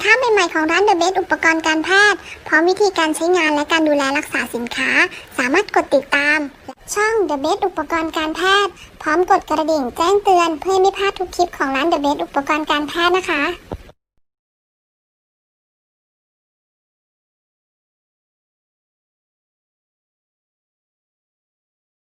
ใหม่ๆของร้าน The Best อุปกรณ์การแพทย์ พร้อมวิธีการใช้งานและการดูแลรักษาสินค้า สามารถกดติดตาม ช่อง The Best อุปกรณ์การแพทย์ พร้อมกดกระดิ่งแจ้งเตือน เพื่อไม่พลาดทุกคลิปของร้าน The Best อุปกรณ์การแพทย์นะคะ